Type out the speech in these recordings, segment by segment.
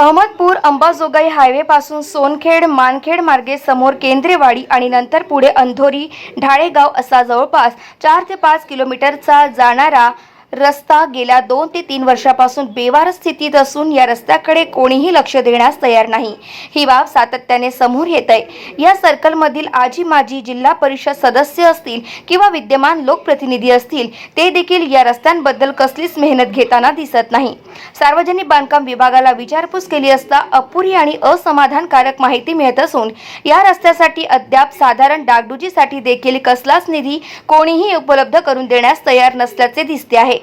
अहमदपूर अंबाजोगाई हायवेपासून सोनखेड मानखेड मार्गे समोर केंद्रेवाडी आणि नंतर पुढे अंधोरी ढाळेगाव असा जवळपास चार ते पाच किलोमीटरचा जाणारा रस्ता गेल्या दोन ते तीन वर्षापासून बेवार स्थितीत असून या रस्त्याकडे कोणीही लक्ष देण्यास तयार नाही. ही बाब सातत्याने समोर येत आहे या सर्कलमधील आजी माजी जिल्हा परिषद सदस्य असतील किंवा विद्यमान लोकप्रतिनिधी असतील ते देखील या रस्त्यांबद्दल कसलीच मेहनत घेताना दिसत नाही. सार्वजनिक बांधकाम विभागाला विचारपूस केली असता अपुरी आणि असमाधानकारक माहिती मिळत असून या रस्त्यासाठी अद्याप साधारण डागडुजीसाठी देखील कसलाच निधी कोणीही उपलब्ध करून देण्यास तयार नसल्याचे दिसते आहे.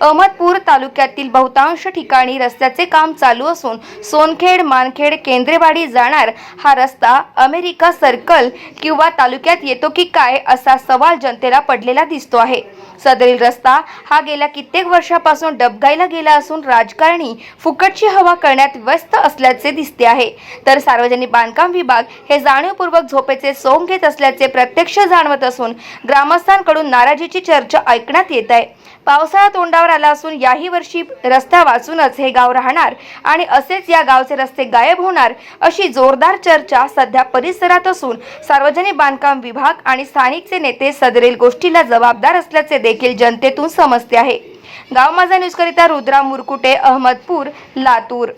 अहमदपूर तालुक्यातील बहुतांश ठिकाणी रस्त्याचे काम चालू असून सोनखेड मानखेड केंद्रेवाडी जाणार हा रस्ता अमेरिका सर्कल किंवा तालुक्यात येतो की काय असा सवाल जनतेला पडलेला दिसतो आहे. सदरील रस्ता हा गेल्या कित्येक वर्षापासून डबगाईला गेला असून राजकारणी फुकटची हवा करण्यात व्यस्त असल्याचे दिसते आहे. तर सार्वजनिक बांधकाम विभाग हे जाणीवपूर्वक झोपेचे सोंग घेत असल्याचे प्रत्यक्ष जाणवत असून ग्रामस्थांकडून नाराजीची चर्चा ऐकण्यात येत आहे. पावसाळा तोंडावर आला असून याही वर्षी रस्ता वाचूनच हे गाव राहणार आणि असेच या गावचे रस्ते गायब होणार अशी जोरदार चर्चा सध्या परिसरात असून सार्वजनिक बांधकाम विभाग आणि स्थानिकचे नेते सदरील गोष्टीला जबाबदार असल्याचे देखील जनतेतून समजते आहे. गाव माझा न्यूजकरिता रुद्रा मुरकुटे अहमदपूर लातूर.